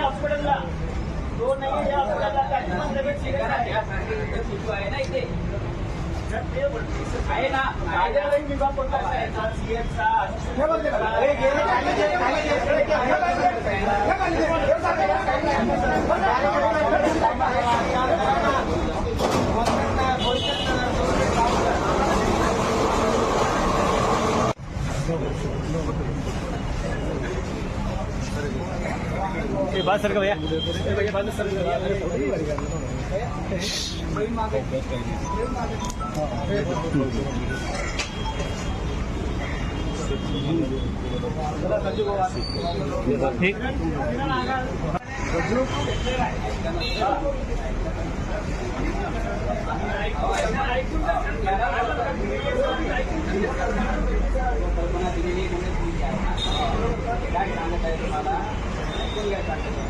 हॉस्पिटलला. तो नाहीये या हॉस्पिटलला त्याची पण तब्येत सिरियस आहे सर, ते बोलते. आहे ना कायद्यालयीन विभाग कोणता आहे CM चा, assistant हे गेले कायद्याचे- ये बात सर का भैया. ठीक Obrigada.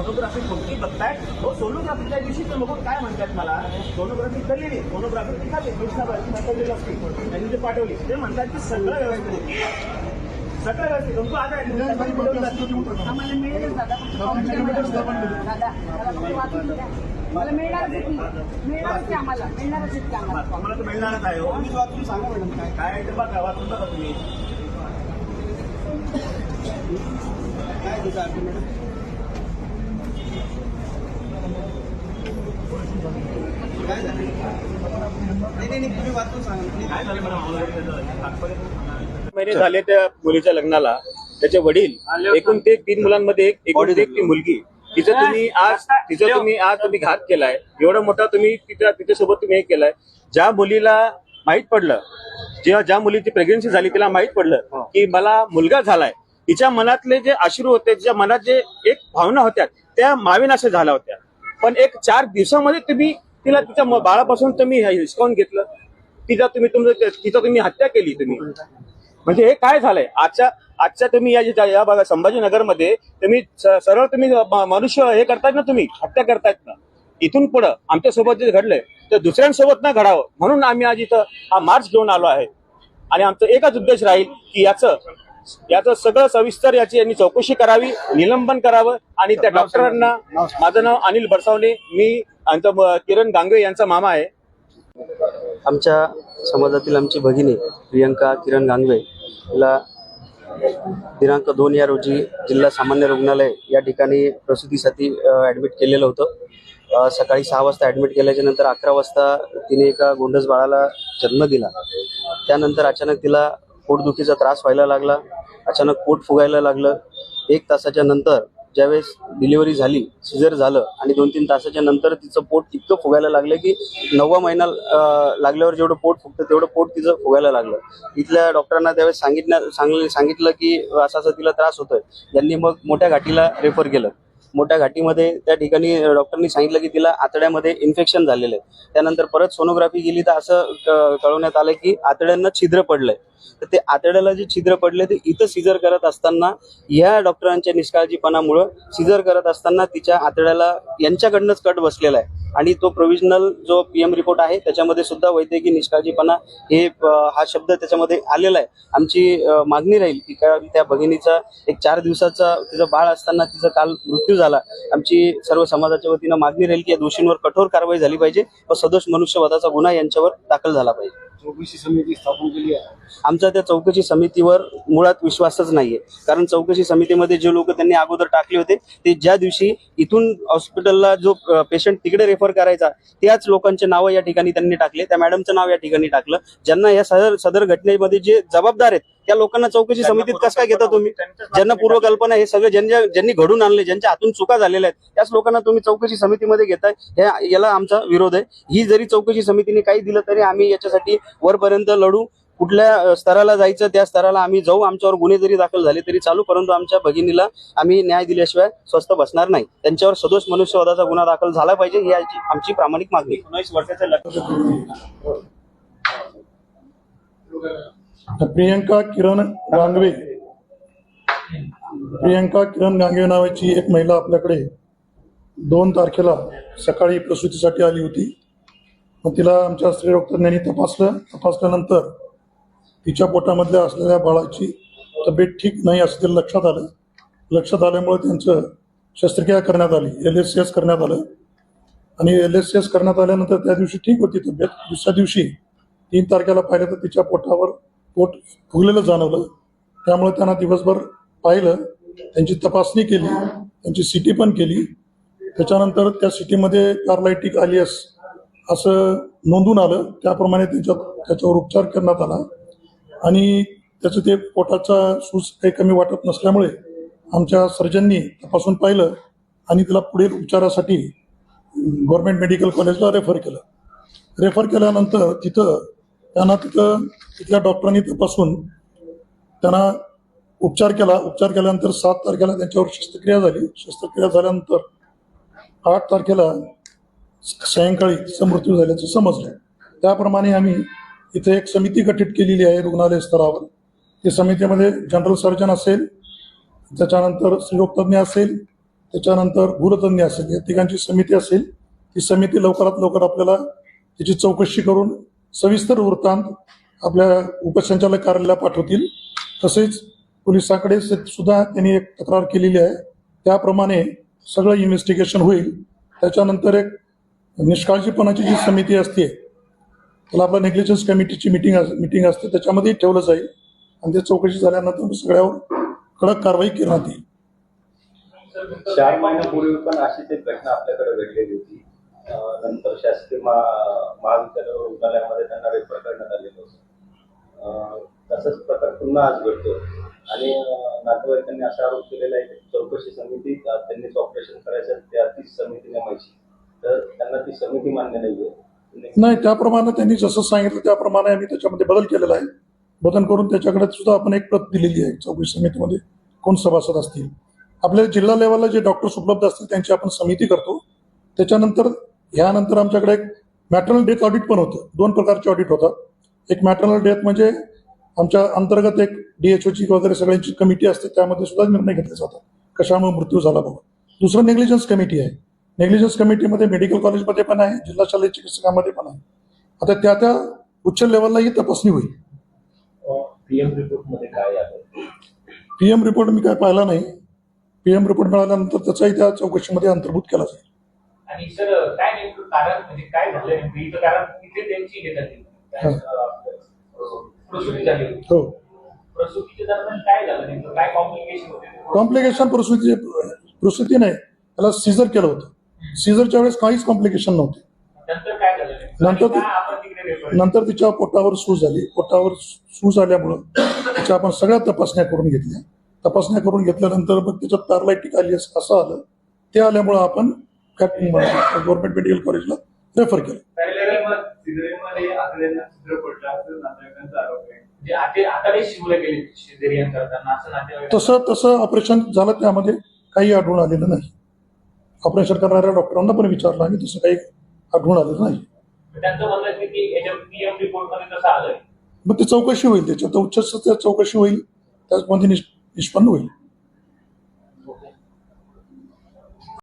सोनोग्राफी कोणती बघताय? हो सोनोग्राफीच्या दिवशी ते लोक काय म्हणतात मला? सोनोग्राफी केलेली सोनोग्राफी निघाली पाठवलेली असते. त्यांनी ते पाठवली ते म्हणतात की सगळं व्यवस्थित. सगळं व्यवस्थित. तुमचं आम्हाला दादा. मला मिळणारच मिळणारच आहे आम्हाला. मिळणारच आहे की आम्हाला. आम्हाला तर मिळणारच आहे हो. वाचून सांगा मॅडम काय. काय आहे ते बघा वाचून बघा तुम्ही. काय झालं मला महिने झाले त्या मुलीच्या लग्नाला. त्याचे वडील एकूण ते तीन मुलांमध्ये एक एकूण ते एक ती मुलगी. तिचं तुम्ही आज तिचं तुम्ही आज तुम्ही घात केलाय. एवढा मोठा तुम्ही तिच्या तिच्यासोबत तुम्ही हे केलाय. ज्या मुलीला माहीत पडलं जेव्हा ज्या मुलीची प्रेग्नन्सी झाली तिला माहीत पडलं की मला मुलगा झालाय. तिच्या मनातले जे अश्रू होते तिच्या मनात जे एक भावना होत्या त्या मावेनाशा झाल्या होत्या. पण एक चार दिवसामध्ये तुम्ही तिला तिच्या बाळापासून तुम्ही हिसकावून घेतलं. तिचा तुम्ही तुमचं तिचा तुम्ही हत्या केली तुम्ही. म्हणजे हे काय झालंय? आजच्या आजच्या तुम्ही या या भागात संभाजीनगरमध्ये तुम्ही सरळ तुम्ही मनुष्य हे करतायत ना तुम्ही? हत्या करतायत ना? इथून पुढं आमच्यासोबत जे घडलंय ते दुसऱ्यांसोबत ना घडावं. म्हणून आम्ही आज इथं हा मार्च घेऊन आलो आहे. आणि आमचा एकच उद्देश राहील की याचं याचं सगळं सविस्तर याची यांनी चौकशी करावी निलंबन करावं आणि त्या डॉक्टरांना माझं नाव अनिल बरसावणे मी किरण गांगवे यांचा मामा आहे. आमच्या समाजातील आमची भगिनी प्रियंका किरण गांगवे हिला दिनांक दोन या रोजी जिल्हा सामान्य रुग्णालय या ठिकाणी प्रसूतीसाठी ॲडमिट केलेलं होतं. सकाळी सहा वाजता ॲडमिट केल्याच्यानंतर अकरा वाजता तिने एका गोंडस बाळाला जन्म दिला. त्यानंतर अचानक तिला पोटदुखीचा त्रास व्हायला लागला. अचानक पोट फुगायला लागलं. एक तासाच्या नंतर ज्यावेळेस डिलिव्हरी झाली सिझर झालं आणि दोन तीन तासाच्या नंतर तिचं पोट इतकं फुगायला लागलं की नववा महिना लागल्यावर जेवढं पोट फुगतं तेवढं पोट तिचं फुगायला लागलं. इथल्या डॉक्टरांना त्यावेळेस सांगितलं सांग सांगितलं की असं असं तिला त्रास होतोय. त्यांनी मग मोठ्या घाटीला रेफर केलं. मोठ्या घाटीमध्ये त्या ठिकाणी डॉक्टरनी सांगितलं की तिला आतड्यामध्ये इन्फेक्शन झालेलं आहे. त्यानंतर परत सोनोग्राफी केली तर असं क- कळवण्यात आलं की आतड्यांना छिद्र पडलंय. तर ते आतड्याला जे छिद्र पडले ते इथं सिजर करत असताना ह्या डॉक्टरांच्या निष्काळजीपणामुळं सिजर करत असताना तिच्या आतड्याला यांच्याकडनंच कट बसलेला आहे. आणि तो प्रोव्हिजनल जो पीएम रिपोर्ट आहे त्याच्यामध्ये सुद्धा वैद्यकीय निष्काळजीपणा हे हा शब्द त्याच्यामध्ये आलेला आहे. आमची मागणी राहील की कारण त्या भगिनीचा एक चार दिवसाचा तिचं बाळ असताना तिचा काल मृत्यू झाला. आमची सर्व समाजाच्या वतीनं मागणी राहील की या दोषींवर कठोर कारवाई झाली पाहिजे व सदोष मनुष्यवधाचा गुन्हा यांच्यावर दाखल झाला पाहिजे. चौकशी समिती स्थापन केली आहे. आमचा त्या चौकशी समितीवर मुळात विश्वासच नाहीये. कारण चौकशी समितीमध्ये जे लोक त्यांनी अगोदर टाकले होते ते ज्या दिवशी इथून हॉस्पिटलला जो पेशंट तिकडे रेफर करायचा त्याच लोकांचे नाव या ठिकाणी त्यांनी टाकले त्या मॅडमचं नाव या ठिकाणी टाकलं. ज्यांना या सदर सदर घटनेमध्ये जे जबाबदार आहेत त्या लोकांना चौकशी समितीत कसं काय घेता तुम्ही? ज्यांना पूर्वकल्पना हे सगळं ज्यांच्या ज्यांनी घडून आणले ज्यांच्या हातून चुका झालेल्या आहेत त्याच लोकांना तुम्ही चौकशी समितीमध्ये घेताय. हे याला आमचा विरोध आहे. ही जरी चौकशी समितीने काही दिलं तरी आम्ही याच्यासाठी वरपर्यंत लढू. कुठल्या स्तराला जायचं त्या स्तराला आम्ही जाऊ. आमच्यावर गुन्हे जरी दाखल झाले तरी चालू परंतु आमच्या भगिनीला आम्ही न्याय दिल्याशिवाय स्वस्थ बसणार नाही. त्यांच्यावर सदोष मनुष्यवधाचा गुन्हा दाखल झाला पाहिजे ही आमची- आमची प्रामाणिक मागणी आहे. प्रियंका किरण गांगवे प्रियंका किरण गांगवे नावाची एक महिला आपल्याकडे दोन तारखेला सकाळी प्रसूतीसाठी आली होती. मग तिला आमच्या स्त्रीरोग तज्ञांनी तपासलं. तपासल्यानंतर तिच्या पोटामधल्या असलेल्या बाळाची तब्येत ठीक नाही असं तिला लक्षात आलं. लक्षात आल्यामुळे त्यांचं शस्त्रक्रिया करण्यात आली. एल एस एस करण्यात आलं. आणि एल एस एस करण्यात आल्यानंतर त्या दिवशी ठीक होती तब्येत. दुसऱ्या दिवशी तीन तारखेला पाहिलं तर तिच्या पोटावर पोट फुगलेलं जाणवलं. त्यामुळे त्यांना दिवसभर पाहिलं. त्यांची तपासणी केली. त्यांची सिटी पण केली. त्याच्यानंतर त्या सिटीमध्ये पॅरालायटिक आलियस असं नोंदून आलं. त्याप्रमाणे त्यांच्या त्याच्यावर उपचार करण्यात आला. आणि त्याचं ते पोटाचा सूज काही कमी वाटत नसल्यामुळे आमच्या सर्जननी तपासून पाहिलं आणि तिला पुढील उपचारासाठी गव्हर्मेंट मेडिकल कॉलेजला रेफर केलं. रेफर केल्यानंतर तिथं त्यांना तिथं तिथल्या डॉक्टरांनी तपासून त्यांना उपचार केला. उपचार केल्यानंतर सात तारखेला त्यांच्यावर शस्त्रक्रिया झाली. शस्त्रक्रिया झाल्यानंतर आठ तारखेला सायंकाळी तिचा मृत्यू झाल्याचं समजलं. त्याप्रमाणे आम्ही इथे एक समिती गठीत केलेली आहे रुग्णालय स्तरावर. ती समितीमध्ये जनरल सर्जन असेल त्याच्यानंतर स्त्रीरोगतज्ञ असेल त्याच्यानंतर भूलतज्ञ असेल या तिघांची समिती असेल. ती समिती लवकरात लवकर आपल्याला त्याची चौकशी करून सविस्तर वृत्तांत आपल्या उपसंचालक कार्यालयाला पाठवतील. तसेच पोलिसांकडे सुद्धा त्यांनी एक तक्रार केलेली आहे. त्याप्रमाणे सगळं इन्व्हेस्टिगेशन होईल. त्याच्यानंतर एक निष्काळजीपणाची जी समिती असते त्याला आपल्या नेग्लिजन्स कमिटीची मिटिंग मिटिंग असते. त्याच्यामध्ये ठेवलं जाईल. आणि ते चौकशी झाल्यानंतर सगळ्यावर कडक कारवाई करण्यात येईल. चार महिन्यापूर्वी पण अशीच एक घटना आपल्याकडे घडलेली होती. नंतर शासकीय महा- महाविद्यालय रुग्णालयामध्ये त्यांना रेफर करण्यात आलेलं होतं. तसंच प्रकार पुन्हा आज घडतो आणि नातेवाईकांनी असा आरोप केलेला आहे की चौकशी समिती त्यांनीच ऑपरेशन करायचं त्या तीच समिती नेमायची तर त्यांना ती समिती मान्य नाहीये. नाही त्याप्रमाणे त्यांनी जसं सांगितलं त्याप्रमाणे आम्ही त्याच्यामध्ये बदल केलेला आहे. बदल करून त्याच्याकडे सुद्धा आपण एक प्रत दिलेली आहे चौकशी समितीमध्ये. कोण सभासद असतील? आपल्या जिल्हा लेवलला जे डॉक्टर्स उपलब्ध असतील त्यांची आपण समिती करतो. त्याच्यानंतर यानंतर आमच्याकडे एक मॅटर्नल डेथ ऑडिट पण होतं. दोन प्रकारचे ऑडिट होतात एक मॅटर्नल डेथ म्हणजे आमच्या अंतर्गत एक डीएचओची वगैरे सगळ्यांची कमिटी असते त्यामध्ये सुद्धा निर्णय घेतले जातात कशामुळे मृत्यू झाला बाबा? दुसरं नेग्लिजन्स कमिटी आहे. नेग्लिजन्स कमिटीमध्ये मेडिकल कॉलेजमध्ये पण आहे जिल्हा शालेय चिकित्सकामध्ये पण आहे. आता त्या त्या उच्च लेवलला ही तपासणी होईल. पीएम काय पीएम रिपोर्ट मी काय पाहिला नाही. पीएम रिपोर्ट मिळाल्यानंतर त्याचाही त्या चौकशीमध्ये अंतर्भूत केला जाईल. आणि सर काय नेमकं कारण म्हणजे काय झालं नेमकं? इथं कारण तिथे त्यांची हे झाली. हा. अं, प्रसूती झाली हो. प्रसूतीच्या दरम्यान काय झालं नेमकं? काय कॉम्प्लिकेशन होते? कॉम्प्लिकेशन प्रसूती प्रसूती नाही. त्याला सीझर केलं होतं. सीझरच्या वेळेस काहीच कॉम्प्लिकेशन नव्हते. नंतर काय झालं नेमकं? नंतर तिच्या पोटावर सूज झाली. पोटावर सूज आल्यामुळं तिच्या आपण सगळ्या तपासण्या करून घेतल्या. तपासण्या करून घेतल्यानंतर मग त्याच्यात पॅरालायटिक आली असं आलं. ते आल्यामुळं आपण गव्हर्नमेंट मेडिकल कॉलेजला रेफर केलं. म्हणजे तसं तसं ऑपरेशन झालं त्यामध्ये काही आढळून आलेलं नाही. ऑपरेशन करणाऱ्या डॉक्टरांना पण विचारलं आणि तसं काही आढळून आलेलं नाही. मग ती चौकशी होईल त्याच्यात उच्च चौकशी होईल त्यामध्ये निष्- निष्पन्न होईल.